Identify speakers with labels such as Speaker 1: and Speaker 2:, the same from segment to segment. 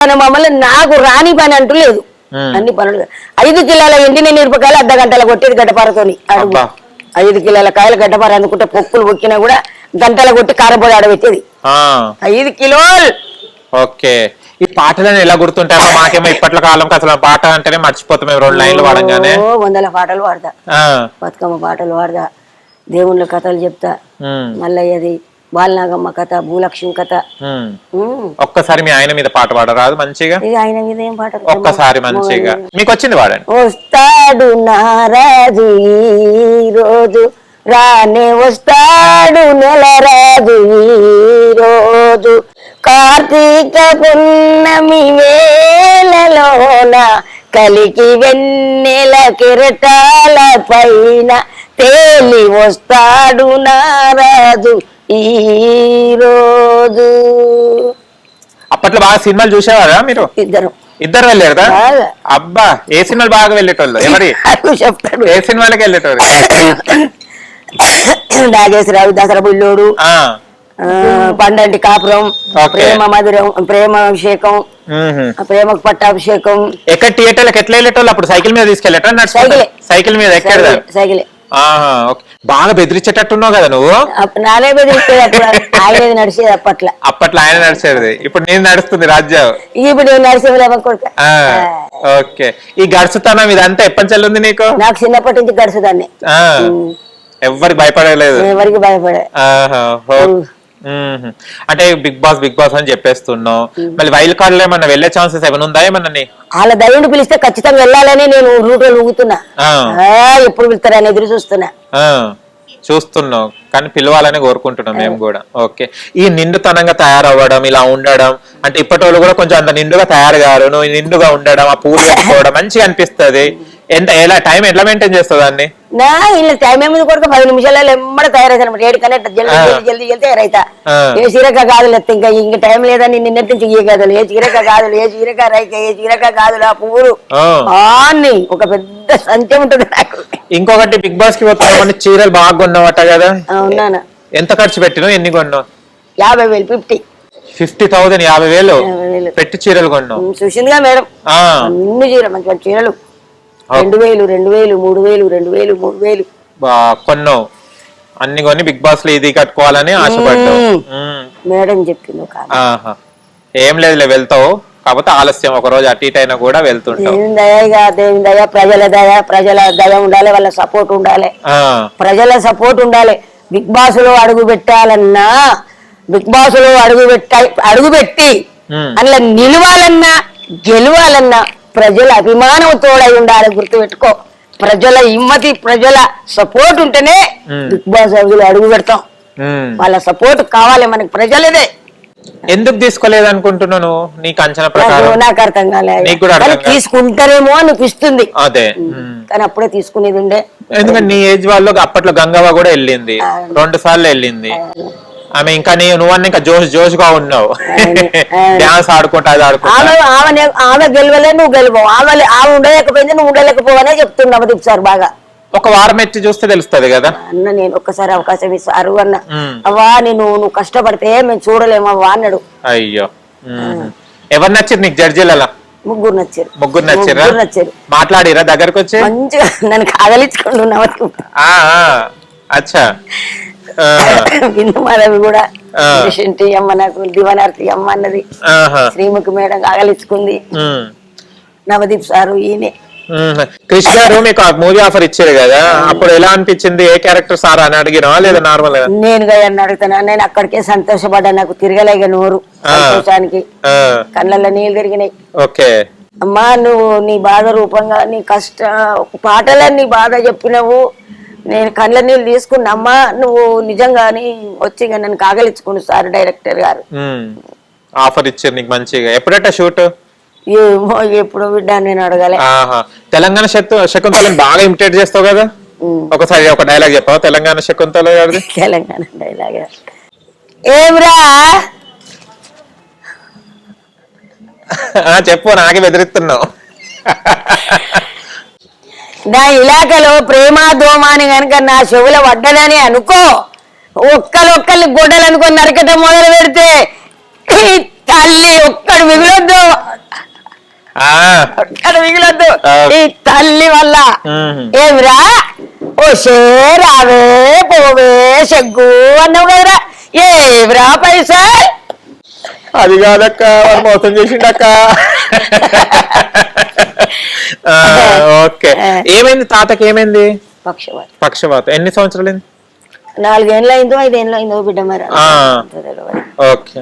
Speaker 1: తన మమ్మల్ని నాకు రాని పని అంటూ లేదు. అన్ని పనులు ఐదు కిలోల ఎండిన మిరపకాయలు అర్ధ గంటల కొట్టేది గడ్డపారతోని. అడుగు. ఐదు కిలోల కాయలు గడ్డపార అందుకుంటే పొక్కులు పొక్కినా కూడా గంటల కొట్టి కారపొడి ఆడబెట్టేది. ఐదు కిలోలు.
Speaker 2: ఓకే. ఈ పాటలను ఎలా గుర్తుంటాయో మాకేమో ఇప్పట్లో కాలం అసలు పాట అంటేనే మర్చిపోతాం రెండు లైన్లు వాడంగానే.
Speaker 1: వందల పాటలు పాడతా బతుకమ్మ పాటలు పాడతా దేవుళ్ళ కథలు చెప్తా.
Speaker 2: ఉమ్,
Speaker 1: మల్లయ్యది బాలనాగమ్మ కథ భూలక్ష్మి కథ.
Speaker 2: ఒక్కసారి మీ ఆయన మీద పాట పాడరాదు మంచిగా?
Speaker 1: ఆయన మీద ఏం పాటలు
Speaker 2: ఒక్కసారి మంచిగా. మీకు వచ్చింది వాడండి
Speaker 1: వస్తాడు నారాజు ఈ రోజు. రానే వస్తాడు నెల రాజు ఈ రోజు. కార్తీక పున్నమి వేళలోన కలికి వెన్నెల కిరటాల పైన తేలి వస్తాడు నారాజు. ఈ రోజు
Speaker 2: అప్పట్లో బాగా సినిమాలు చూసేవారా మీరు?
Speaker 1: ఇద్దరు.
Speaker 2: ఇద్దరు వెళ్ళారు కదా. అబ్బా ఏ సినిమాలు బాగా వెళ్ళేటోళ్ళు? ఎవరి?
Speaker 1: చెప్తాడు
Speaker 2: ఏ సినిమాలకి వెళ్ళేటోళ్ళు
Speaker 1: నాగేశ్వరరావు దసరా బుల్లోడు పండంటి కాపురం. ప్రేమ మధురం ప్రేమ అభిషేకం ప్రేమకు పట్టాభిషేకం.
Speaker 2: ఎక్కడ థియేటర్లకు ఎట్లా వెళ్ళేటోళ్ళు? అప్పుడు సైకిల్ మీద తీసుకెళ్ళేటో
Speaker 1: సైకిలే.
Speaker 2: సైకిల్ మీద ఎక్కడ?
Speaker 1: సైకిలే.
Speaker 2: బాగా బెదిరించేటట్టున్నావు కదా నువ్వు?
Speaker 1: నానే అప్పుడు ఆయన నడిచేది అప్పట్లో.
Speaker 2: అప్పట్లో ఆయన నడిచేది. ఇప్పుడు నేను నడుస్తుంది రాజ్యం.
Speaker 1: ఇప్పుడు నేను నడిచేది
Speaker 2: ఓకే. ఈ గడుచుతనం ఇదంతా ఎప్పటి ఉంది నీకు?
Speaker 1: నాకు చిన్నప్పటి నుంచి గడుచుదాన్ని
Speaker 2: ఆ, ఎవ్వరికి భయపడలేదు.
Speaker 1: ఎవరికి భయపడే.
Speaker 2: అంటే బిగ్ బాస్ బిగ్ బాస్ అని చెప్పేస్తున్నావు. మళ్ళీ వైల్డ్ కార్డ్లో ఏమన్నా వెళ్ళే ఛాన్సెస్ ఏమైనా ఉందా ఏమన్నా?
Speaker 1: వాళ్ళ దయ్యుని పిలిస్తే ఖచ్చితంగా వెళ్ళాలని నేను రూట్లో ఊగుతున్నా.
Speaker 2: ఆ,
Speaker 1: ఆ, ఎప్పుడు పిలుస్తారని ఎదురు చూస్తున్నా.
Speaker 2: ఆ, చూస్తున్నావు కానీ పిలవాలని కోరుకుంటున్నాం మేము కూడా. ఓకే. ఈ నిండుతనంగా తయారవ్వడం ఇలా ఉండడం అంటే ఇప్పటి వాళ్ళు కూడా కొంచెం అంత నిండుగా తయారు కారు నువ్వు నిండుగా ఉండడం ఆ పూలు మంచిగా అనిపిస్తది. ఎంత ఎలా టైం ఎట్లా మెయింటైన్ చేస్తావు దాన్ని?
Speaker 1: నా ఇలా టైం ఏముంది కొడుకు? పది నిమిషాలలో ఎమ్మడ తయారైతాను ఏడు కన్నా జల్దీ జల్దీ జల్దీ జల్దీ తయారైతా. ఏ చీరక గాజులు ఎత్త ఇంకా ఇంక టైం లేదని నిన్నటి నుంచి ఏ గాజులు ఏ చీరక గాజులు ఏ చీరక రైక ఏ చీరక గాజులు ఆ పువ్వులు. అన్ని. ఒక పెద్ద సంఖ్య ఉంటుంది నాకు.
Speaker 2: ఇంకొకటి బిగ్ బాస్కి పోతున్నామని చీరలు బాగా కొన్నావట కదా?
Speaker 1: ఉన్నాను.
Speaker 2: ఎంత ఖర్చు పెట్టినావు? ఎన్ని కొన్నావు?
Speaker 1: యాభై వేలు ఫిఫ్టీ.
Speaker 2: ఫిఫ్టీ థౌసండ్ యాభై వేలు పెట్టి చీరలు కొన్నావు.
Speaker 1: చూసిందిగా మేడం. అన్ని చీరలు మంచి మంచి చీరలు. రెండు వేలు రెండు వేలు మూడు వేలు రెండు వేలు మూడు వేలు.
Speaker 2: కొన్నావు. అన్ని కొని బిగ్ బాస్లో ఇది కట్టుకోవాలని ఆశపడ్డావు.
Speaker 1: మ్మ్. మేడం చెప్పింది ఒక.
Speaker 2: ఏం లేదులే వెళ్తావు. కాకపోతే ఆలస్యం ఒక రోజు అటు ఇటు అయినా కూడా వెళ్తుంటావు.
Speaker 1: దేవుని దయ ఇక దేవుని దయ? ప్రజల దయ ప్రజల దయ ఉండాలి వాళ్ళ సపోర్ట్ ఉండాలి. ప్రజల సపోర్ట్ ఉండాలి. బిగ్ బాస్లో అడుగు పెట్టాలన్నా బిగ్ బాస్లో అడుగు పెట్ట అడుగు పెట్టి. అందులో నిలవాలన్నా గెలవాలన్నా ప్రజల అభిమానం తోడై ఉండాలి గుర్తుపెట్టుకో. ప్రజల హిమ్మతి ప్రజల సపోర్ట్ ఉంటేనే. బిగ్ బాస్ హౌస్ అడుగు పెడతాం. వాళ్ళ సపోర్ట్ కావాలి మనకి ప్రజలదే.
Speaker 2: ఎందుకు తీసుకోలేదు అనుకుంటున్నాను నీకు అంచనా ప్రకారం?
Speaker 1: నాకు అర్థం కాలేదు. తీసుకుంటారేమో అనిపిస్తుంది.
Speaker 2: అదే.
Speaker 1: కానీ అప్పుడే తీసుకునేది ఉండే.
Speaker 2: ఎందుకంటే నీ ఏజ్ వాళ్ళు అప్పట్లో గంగవ్వ కూడా వెళ్ళింది. రెండు సార్లు వెళ్ళింది. ఆమె ఇంకా నీ నువ్వన్న ఇంకా జోష్ జోష్గా ఉన్నావు. డాన్స్ ఆడుకుంటా అది ఆడుకుంటా.
Speaker 1: ఆమె ఆమె ఆమె గెలవలే నువ్వు గెలవవు. ఆమె ఆమె ఉండలేకపోయింది నువ్వు ఉండలేకపోవనే చెప్తున్నా నవదీప్ సార్ బాగా.
Speaker 2: ఒక వారం ఎత్తి చూస్తే తెలుస్తది కదా.
Speaker 1: అన్న నేను ఒక్కసారి అవకాశం ఇస్తారు అన్న.
Speaker 2: మ్మ్.
Speaker 1: అవ్వా నేను నువ్వు కష్టపడితే మేము చూడలేమవ్వా అన్నాడు.
Speaker 2: అయ్యో. మ్మ్. ఎవరు నచ్చారు నీకు జడ్జీలలో?
Speaker 1: ముగ్గురు నచ్చారు.
Speaker 2: ముగ్గురు నచ్చిరా?
Speaker 1: ముగ్గురు నచ్చారు.
Speaker 2: మాట్లాడిరా దగ్గరకు వచ్చి
Speaker 1: మంచిగా నన్ను కాగలించుకుంటూ నవదీప్
Speaker 2: ఆ, ఆ, అచ్చా.
Speaker 1: మాధవి కూడా.
Speaker 2: ఆ.
Speaker 1: రిషంటి అమ్మ నాకు దివనార్తి అమ్మ అన్నది. శ్రీముఖి మేడం కాగలించుకుంది
Speaker 2: మ్మ్.
Speaker 1: నవదీప్ సారు ఈయనే.
Speaker 2: క్రిష్ గారు మీకు మూవీ ఆఫర్ ఇచ్చారు కదా? అప్పుడు ఎలా అనిపించింది? ఏ క్యారెక్టర్ సార్? అని అడిగినా లేదా నార్మల్
Speaker 1: నేను గయన్ని అడుగుతాను నేను అక్కడికే సంతోషపడ్డా. నాకు తిరగలేక నోరు. సంతోషానికి. కళ్ళల్లో నీళ్ళు తిరిగినాయి.
Speaker 2: ఓకే.
Speaker 1: అమ్మా నువ్వు నీ బాధ రూపంగా నీ కష్ట పాటలో నీ బాధ చెప్పినవు. నేను కళ్ళ నీళ్ళు తీసుకున్నా అమ్మా నువ్వు నిజంగాని వచ్చి నన్ను కాగలించుకుని సార్ డైరెక్టర్ గారు.
Speaker 2: ఆఫర్ ఇచ్చారు నీకు మంచిగా. ఎప్పుడట షూట్?
Speaker 1: ఏమో ఎప్పుడు బిడ్డ నేను అడగలే.
Speaker 2: తెలంగాణ శక్తు శకుంతలని బాగా ఇమిటేట్ చేస్తావు కదా. ఒకసారి ఒక డైలాగ్ చెప్పావా? తెలంగాణ శకుంతల
Speaker 1: తెలంగాణ డైలాగ్ ఏమ్రా?
Speaker 2: ఆ, చెప్పు నాకే బెదిరిస్తున్నావు.
Speaker 1: నా ఇలాకలో ప్రేమ దోమ అని కనుక నా చెవుల పడ్డదని అనుకో ఒక్కలొక్కల్ని గొడ్డలు అనుకొని నరకటం మొదలు పెడితే ఈ తల్లి ఒక్కడు మిగులొద్దు. ఒక్కడ మిగిలొద్దు. ఈ తల్లి వల్ల. ఏమిరా? ఓ రావే పోవే సెగ్గు అన్నావు కదరా. ఏమిరా పైసా?
Speaker 2: అది కాదక్క మోసం చేసిండక్క. ఓకే. ఏమైంది తాతకి ఏమైంది?
Speaker 1: పక్షవాతం.
Speaker 2: పక్షపాతం ఎన్ని సంవత్సరాలు
Speaker 1: నాలుగేళ్ళు అయిందో ఐదేళ్ళు అయిందో బిడ్డ మరి.
Speaker 2: ఓకే.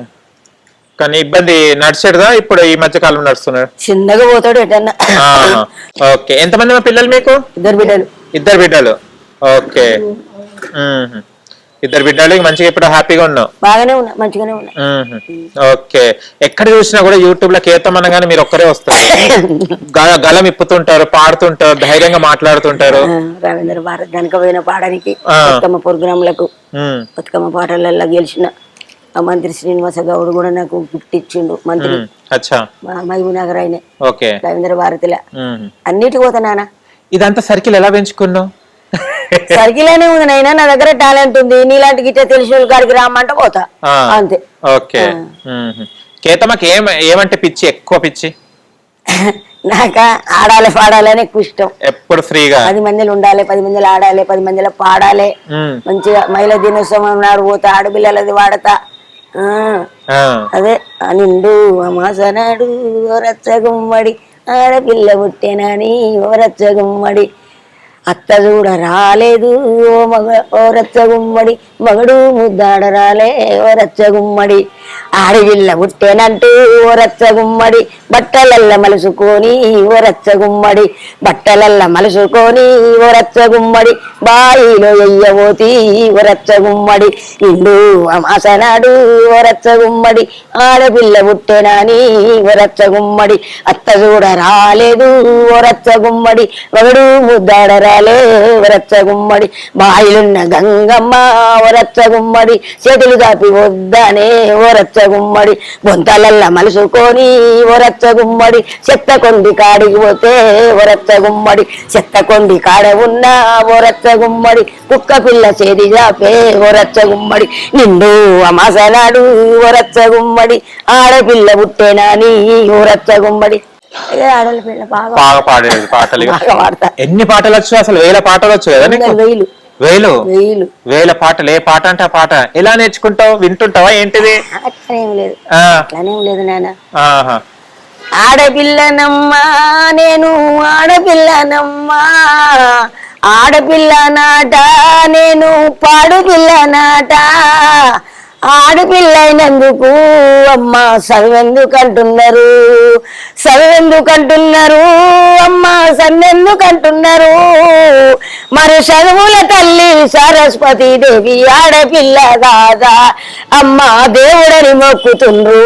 Speaker 2: కానీ ఇబ్బంది నడిచాడుదా ఇప్పుడు ఈ మధ్య కాలం నడుస్తున్నాడు.
Speaker 1: చిన్నగా పోతాడు ఎటన్నా.
Speaker 2: ఓకే. ఎంతమంది మా పిల్లలు మీకు?
Speaker 1: ఇద్దరు బిడ్డలు.
Speaker 2: ఇద్దరు బిడ్డలు. ఓకే. ఇద్దరు బిడ్డలు ఇక మంచిగా ఇప్పుడు హ్యాపీగా ఉన్నావు.
Speaker 1: బాగానే ఉన్నా మంచిగానే ఉన్నా.
Speaker 2: ఓకే. ఎక్కడ చూసినా కూడా యూట్యూబ్లో కేతం అనగానే మీరు ఒక్కరే వస్తారు. గలం ఇప్పుతుంటారు పాడుతుంటారు ధైర్యంగా మాట్లాడుతుంటారు.
Speaker 1: రవీంద్ర భారత్ వెనక పోయిన పాడడానికి. బతుకమ్మ ప్రోగ్రాంలకు
Speaker 2: మ్మ్.
Speaker 1: బతుకమ్మ పాటలలో గెలిచిన ఆ మంత్రి శ్రీనివాస గౌడ్ కూడా నాకు గిఫ్ట్ ఇచ్చిండు మంత్రి.
Speaker 2: మ్మ్. అచ్చా.
Speaker 1: మా మహబూబ్ నగర్ ఆయన రవీంద్ర భారతిలో.
Speaker 2: మ్మ్.
Speaker 1: అన్నిటికి పోతా నాన్న.
Speaker 2: ఇదంతా సర్కిల్ ఎలా పెంచుకున్నావు?
Speaker 1: సర్కిల్ ఉంది నైనా నా దగ్గర టాలెంట్ ఉంది. నీలాంటి గిట్ట తెలిసిన కాడికి రామంటే పోతా. అంతే.
Speaker 2: ఓకే. మ్మ్. కేతమ్మకి ఏం ఏమంటే పిచ్చి? ఎక్కువ పిచ్చి?
Speaker 1: నాక ఆడాలి పాడాలి అని ఎక్కువ ఇష్టం.
Speaker 2: ఎప్పుడు ఫ్రీగా?
Speaker 1: పది మందిలో ఉండాలి పది మందిలో ఆడాలి పది మందిలో పాడాలి. మంచిగా మహిళా దినోత్సవం నాడు పోతా ఆడపిల్లలది వాడతా. అదే నిండు అమాసనాడు ఓరచ్చగుమ్మడి ఆడపిల్ల పుట్టెనని ఓరచ్చగుమ్మడి అత్త చూడ రాలేదు. ఓ మగ ఓరచ్చగుమ్మడి మగడు ముద్దాడ రాలే ఓరచ్చగుమ్మడి ఆడపిల్ల పుట్టెనంటూ ఓరచ్చగుమ్మడి బట్టలల్ల మలుసుకొని ఓరచ్చగుమ్మడి బట్టలల్ల మలుసుకొని ఓరచ్చగుమ్మడి బాయిలో ఎయ్యబోతి ఓరచ్చగుమ్మడి ఇండు అమాసనాడు ఓరచ్చగుమ్మడి ఆడపిల్ల పుట్టెనాని ఓరచ్చగుమ్మడి అత్త చూడ రాలేదు ఓరచ్చగుమ్మడి మగడు ముద్దాడ రాలే ఓరచ్చగుమ్మడి బాయిలున్న గంగమ్మ ఓరచ్చగుమ్మడి చేతులు దాపి వద్దనే ఓరచ్చగుమ్మడి బొంతలల్ల మలుసుకొని ఓరచ్చగుమ్మడి చెత్త కొండి కాడికి పోతే ఓరచ్చగుమ్మడి చెత్త కొండి కాడ ఉన్న ఓరచ్చగుమ్మడి కుక్క పిల్ల చేతి జాపే ఓరచ్చగుమ్మడి నిండు అమాసనాడు ఓరచ్చగుమ్మడి ఆడపిల్ల పుట్టేనాని ఓరచ్చగుమ్మడి ఏ పిల్ల బాగా
Speaker 2: బాగా పాడేది పాటలు.
Speaker 1: బాగా పాడతా
Speaker 2: ఎన్ని పాటలు వచ్చు అసలు వేల పాటలు వచ్చు కదా నీకు?
Speaker 1: వేలు.
Speaker 2: వేలు?
Speaker 1: వేలు.
Speaker 2: వేల పాటలు. ఏ పాట అంటే ఆ పాట? ఎలా నేర్చుకుంటావు? వింటుంటావా? ఏంటిది?
Speaker 1: అట్లనేం లేదు.
Speaker 2: ఆ,
Speaker 1: అట్లనేం లేదు నాన్న.
Speaker 2: ఆహా.
Speaker 1: ఆడపిల్లనమ్మా నేను ఆడపిల్లనమ్మా. ఆడపిల్ల నాట నేను పాడు పిల్ల ఆడపిల్లైనందుకు అమ్మ చదువెందుకు అంటున్నారు అమ్మ సన్నెందుకంటున్నారు మరి చదువుల తల్లి సరస్వతి దేవి ఆడపిల్ల కాదా అమ్మ దేవుడని మొక్కుతుండ్రు.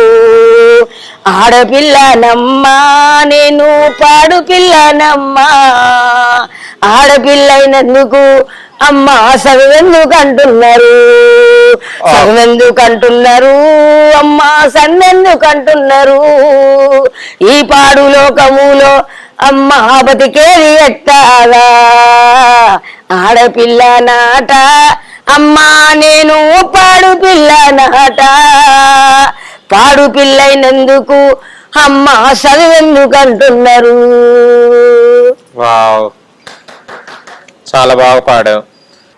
Speaker 1: ఆడపిల్లనమ్మా నేను పాడుపిల్లనమ్మా. ఆడపిల్లైనందుకు అమ్మ చదువెందుకు అంటున్నారు చదువెందుకు అంటున్నారు అమ్మ సన్నెందుకు అంటున్నారు ఈ పాడు లోకములో అమ్మ బతికేది ఎట్టాగా ఆడపిల్ల నాట అమ్మా నేను పాడు పిల్ల నాట. పాడు పిల్లైనందుకు అమ్మ చదువెందుకు అంటున్నారు
Speaker 2: చాలా బాగా పాడావు.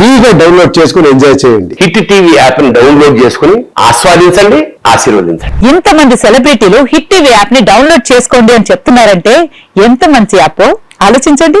Speaker 3: ఫ్రీగా డౌన్లోడ్ చేసుకుని ఎంజాయ్ చేయండి.
Speaker 4: హిట్ టీవీ యాప్ని డౌన్లోడ్ చేసుకుని ఆస్వాదించండి ఆశీర్వదించండి.
Speaker 5: ఇంతమంది సెలబ్రిటీలు హిట్ టీవీ యాప్ని డౌన్లోడ్ చేసుకోండి అని చెప్తున్నారంటే ఎంత మంచి యాప్? ఆలోచించండి.